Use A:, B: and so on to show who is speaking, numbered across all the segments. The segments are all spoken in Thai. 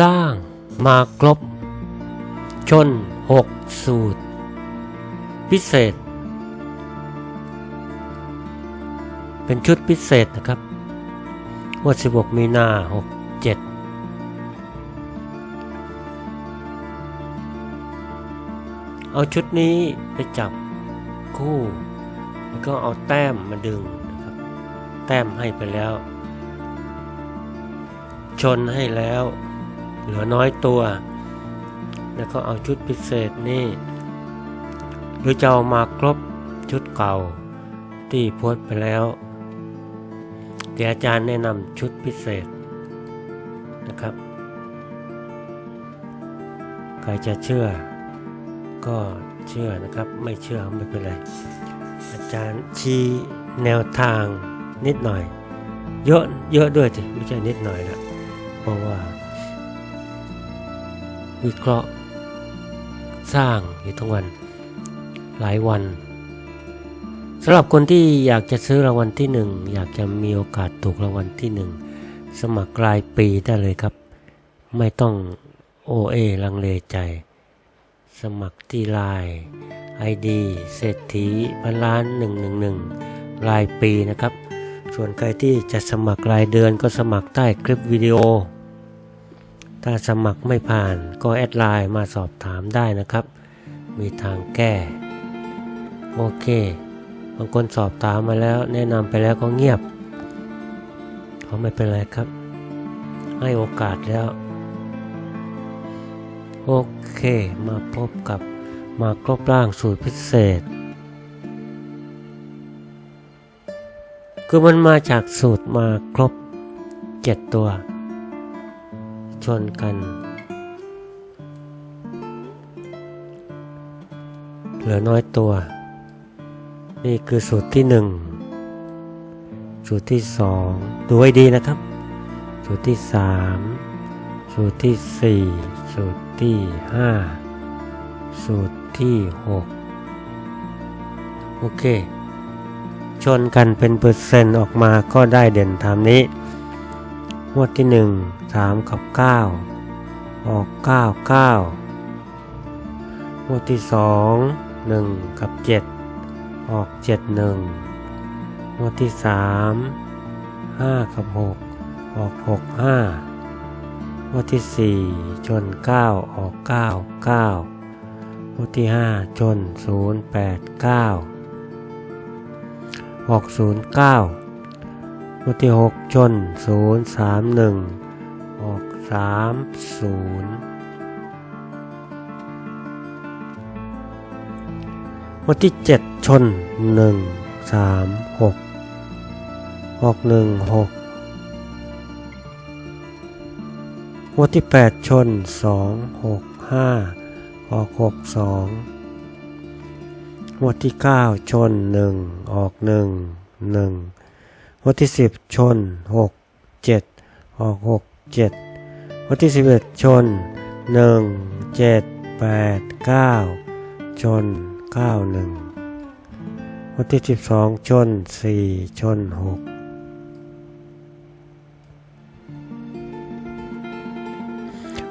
A: ล่างมากรบชนหกสูตร พิเศษ เป็นชุดพิเศษนะครับงวด16 มีนา 67เอาชุดนี้ไปจับคู่ แล้วก็เอาแต้มมาดึงนะครับ แต้มให้ไปแล้ว ชนให้แล้ว เหลือน้อยตัว แล้วก็เอาชุดพิเศษนี่ หรือจะเอามาครบชุดเก่าที่โพสไปแล้วเดี๋ยวอาจารย์แนะนำชุดพิเศษนะครับ ใครจะเชื่อก็เชื่อนะครับ ไม่เชื่อไม่เป็นไร อาจารย์ชี้แนวทางนิดหน่อย เยอะเยอะด้วยสิไม่ใช่นิดหน่อยนะเพราะว่า วิเคราะห์ สร้างอยู่ทั้งวัน หลายวันสำหรับคนที่อยากจะซื้อรางวัลที่หนึ่งอยากจะมีโอกาสถูกรางวัลที่หนึ่งสมัครรายปีได้เลยครับ ไม่ต้องโอเอลังเลใจ สมัครที่ไลน์ไอดีเศรษฐีพันล้านหนึ่งหนึ่งหนึ่งรายปีนะครับ ส่วนใครที่จะสมัครรายเดือนก็สมัครใต้คลิปวิดีโอ ถ้าสมัครไม่ผ่านก็แอดไลน์มาสอบถามได้นะครับ มีทางแก้ โอเค บางคนสอบถามมาแล้ว แนะนำไปแล้วก็เงียบเขาไม่เป็นไรครับ ให้โอกาสแล้ว โอเค มาพบกับมาครบร่างสูตรพิเศษ คือมันมาจากสูตรมาครบเจ็ดตัว ชนกัน เหลือน้อยตัว นี่คือสูตรที่หนึ่งสูตรที่สองดูไว้ดีนะครับ สูตรที่สามสูตรที่สี่สูตรที่ห้าสูตรที่หกโอเค ชนกันเป็นเปอร์เซ็นต์ออกมาก็ได้เด่นตามนี้ งวดที่หนึ่งสามกับเก้าออกเก้าเก้างวดที่สองหนึ่งกับเจ็ดออกเจ็ดหนึ่งงวดที่สามห้ากับหกออกหกห้างวดที่สี่ชนเก้าออกเก้าเก้างวดที่ห้าชนศูนย์แปดเก้าออกศูนย์เก้า งวดที่หกชนศูนย์สามหนึ่งออกสามศูนย์งวันที่เจ็ดชนหนึ่งสามหกออกหนึ่งหกงวันที่แปดชนสองหกห้าออกหกสองงวันที่เก้าชนหนึ่งออกหนึ่งหนึ่ง วันที่ 10 ชน 6 7 ออก 6 7 วันที่ 11 ชน 1 7 8 9 ชน 9 1 วันที่ 12 ชน 4 ชน 6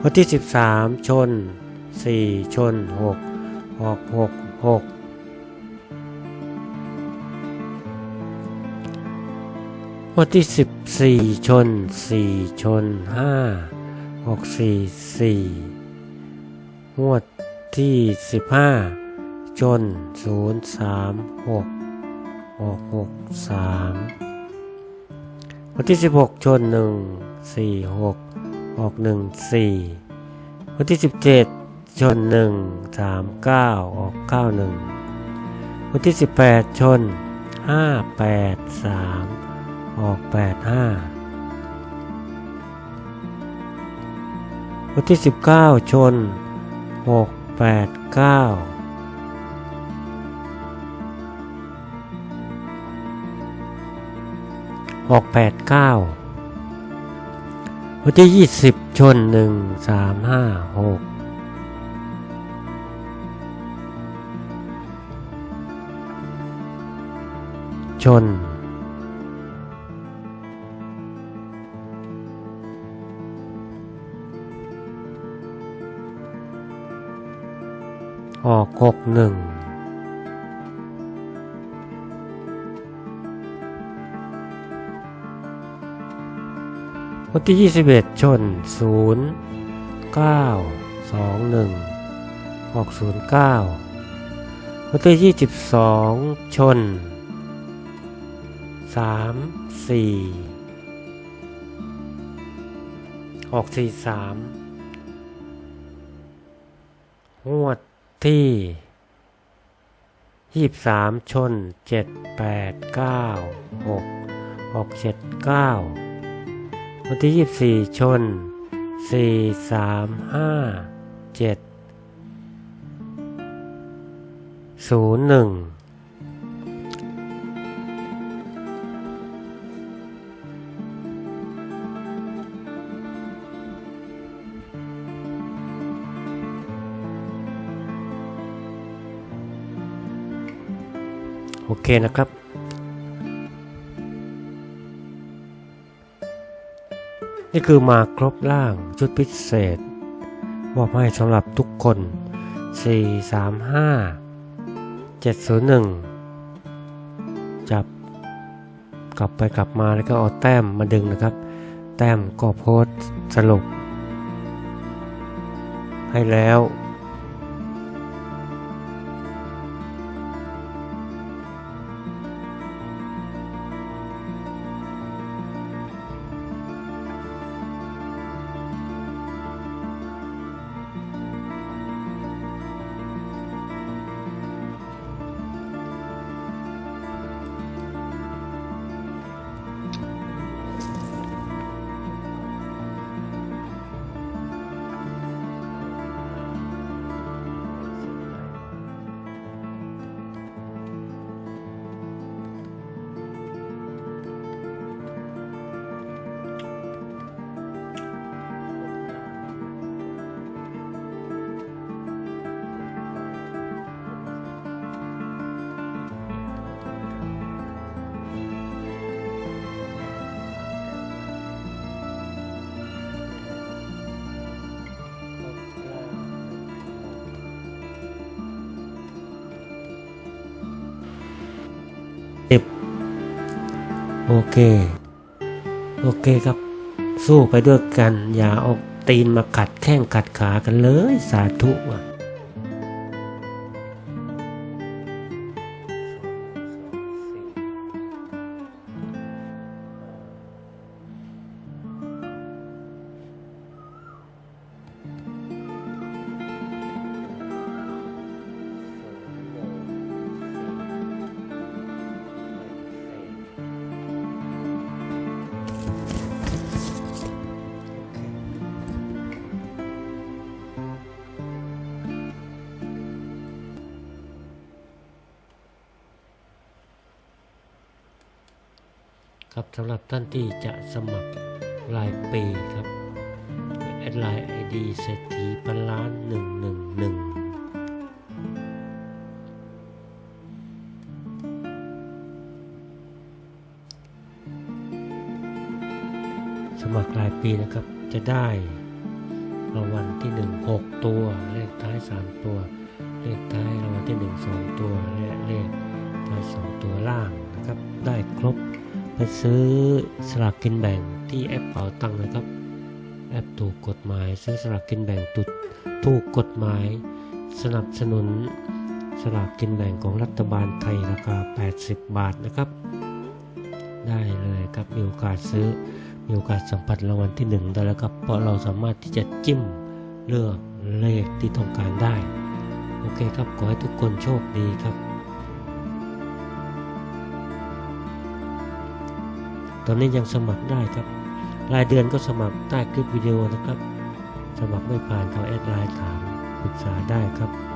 A: วันที่ 13 ชน 4 ชน 6 ออก 6 6 วันที่สิบสี่ชนสี่ชนห้าออกสี่สี่งวดที่สิบห้าจนศูนย์สามหกออกหกสามวันที่สิบหกชนหนึ่งสี่หกออกหนึ่งสี่วันที่สิบเจ็ดชนหนึ่งสามเก้าออกเก้าหนึ่งวันที่สิบแปดชนห้าแปดสาม ออกแปดห้าวันที่สิบเก้าชนหกแปดเก้าออกแปดเก้าวันที่ยี่สิบชนหนึ่งสามห้าหกชน ออกหกหนึ่งวันที่ยี่สิบเอ็ดชนศูนย์เก้าสองหนึ่งหกศูนย์เก้าวันที่ยี่สิบสองชนสามสี่หกสี่สามงวด ที่ 23 ชน 7 8 9 6 6 7 9 วันที่ 24 ชน 4 3 5 7 0 1 โอเคนะครับ นี่คือมาครบล่างชุดพิเศษมอบให้สำหรับทุกคน 4 3 5 7 0 1 จับกลับไปกลับมาแล้วก็เอาแต้มมาดึงนะครับ แต้มก็โพสสรุป ให้แล้ว โอเค โอเคครับ สู้ไปด้วยกัน อย่าเออกตีนมากัดแข้งกัดขากันเลย สาธุอะ ครับสำหรับท่านที่จะสมัครรายปีครับแอดไลน์ไอดีเศรษฐีพันล้านหนึ่งหนึ่งหนึ่งสมัครรายปีนะครับจะได้รางวัลที่หนึ่งหกตัว เลขท้ายสามตัว เลขท้ายรางวัลที่หนึ่งสองตัว และเลขท้ายสองตัวล่างนะครับ ได้ครบ ไปซื้อสลากกินแบ่งที่แอปเป๋าตังนะครับ แอปถูกกฎหมายซื้อสลากกินแบ่งตุดถูกกฎหมาย สนับสนุนสลากกินแบ่งของรัฐบาลไทยราคา 80 บาทนะครับ ได้เลยครับมีโอกาสซื้อมีโอกาสสัมผัสรางวัลที่หนึ่งได้แล้วครับ เพราะเราสามารถที่จะจิ้มเลือกเลขที่ต้องการได้ โอเคครับ ขอให้ทุกคนโชคดีครับ ตอนนี้ยังสมัครได้ครับ รายเดือนก็สมัครใต้คลิปวิดีโอนะครับ สมัครไม่ผ่านเขาแอดไลน์ถามปรึกษาได้ครับ